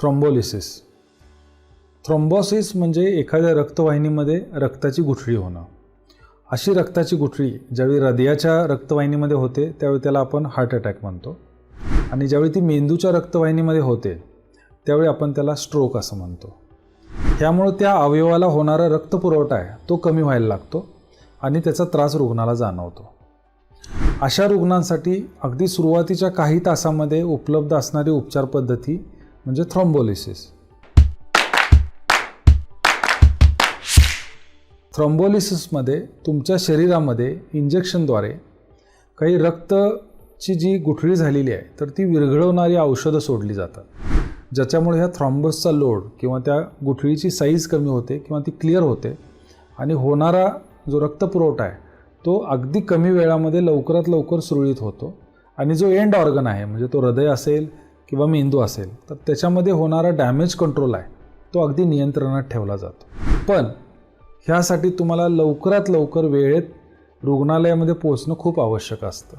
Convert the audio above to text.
Thrombolysis. Thrombosis म्हणजे एखाद्या रक्तवाहिनीमध्ये रक्ताची गुठळी होणं. अशी रक्ताची गुठळी ज्यावेळी हृदयाच्या रक्तवाहिनीमध्ये होते त्यावेळी त्याला आपण हार्ट अटॅक म्हणतो. आणि ज्यावेळी ती मेंदूच्या रक्तवाहिनीमध्ये होते त्यावेळी आपण त्याला स्ट्रोक असं म्हणतो. त्यामुळं त्या अवयवाला होणारा रक्तपुरवठा आहे तो कमी व्हायला लागतो आणि त्याचा त्रास रुग्णाला जाणवतो. अशा रुग्णांसाठी अगदी सुरुवातीच्या काही तासामध्ये उपलब्ध असणारी उपचार पद्धती म्हणजे थ्रॉम्बोलिसिस थ्रॉम्बोलिसिसमध्ये तुमच्या शरीरामध्ये इंजेक्शनद्वारे काही रक्तची जी गुठळी झालेली आहे तर ती विरघळवणारी औषधं सोडली जातात ज्याच्यामुळे ह्या थ्रॉम्बसचा लोड किंवा त्या गुठळीची साईज कमी होते किंवा ती क्लिअर होते. आणि होणारा जो रक्तपुरवठा आहे तो अगदी कमी वेळामध्ये लवकरात लवकर सुरळीत होतो. आणि जो एंड ऑर्गन आहे म्हणजे तो हृदय असेल किंवा मेंदू असेल तर त्याच्यामध्ये होणारा डॅमेज कंट्रोल आहे. तो अगदी नियंत्रणात ठेवला जातो. पण ह्यासाठी तुम्हाला लवकरात लवकर वेळेत रुग्णालयामध्ये पोहोचणं खूप आवश्यक असतं.